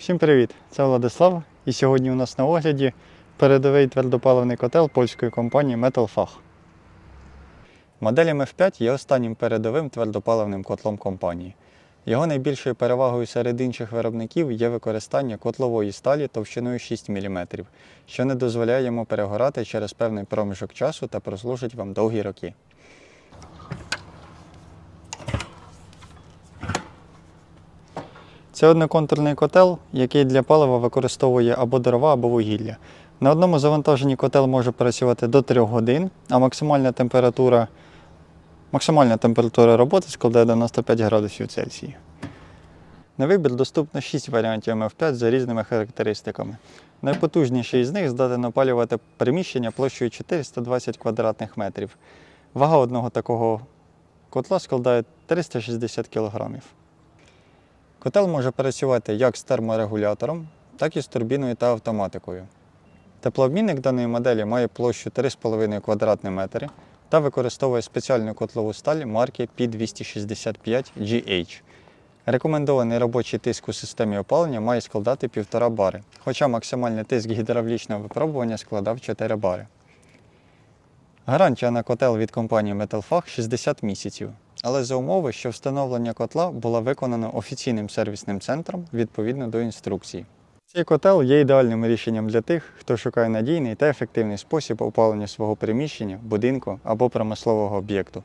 Всім привіт! Це Владислав. І сьогодні у нас на огляді передовий твердопаливний котел польської компанії Metalfach. Модель MF5 є останнім передовим твердопаливним котлом компанії. Його найбільшою перевагою серед інших виробників є використання котлової сталі товщиною 6 мм, що не дозволяє йому перегорати через певний проміжок часу та прослужить вам довгі роки. Це одноконтурний котел, який для палива використовує або дрова, або вугілля. На одному завантаженні котел може працювати до 3 годин, а максимальна температура, максимальна температура роботи складає 95 градусів Цельсія. На вибір доступно 6 варіантів МФ5 за різними характеристиками. Найпотужніший із них здатен опалювати приміщення площею 420 квадратних метрів. Вага одного такого котла складає 360 кг. Котел може працювати як з терморегулятором, так і з турбіною та автоматикою. Теплообмінник даної моделі має площу 3,5 квадратні метри та використовує спеціальну котлову сталь марки P265GH. Рекомендований робочий тиск у системі опалення має складати 1,5 бари, хоча максимальний тиск гідравлічного випробування складав 4 бари. Гарантія на котел від компанії Metalfach 60 місяців, але за умови, що встановлення котла було виконано офіційним сервісним центром відповідно до інструкцій. Цей котел є ідеальним рішенням для тих, хто шукає надійний та ефективний спосіб опалення свого приміщення, будинку або промислового об'єкту.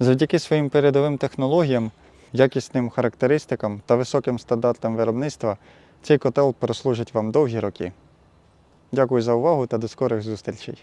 Завдяки своїм передовим технологіям, якісним характеристикам та високим стандартам виробництва цей котел прослужить вам довгі роки. Дякую за увагу та до скорих зустрічей!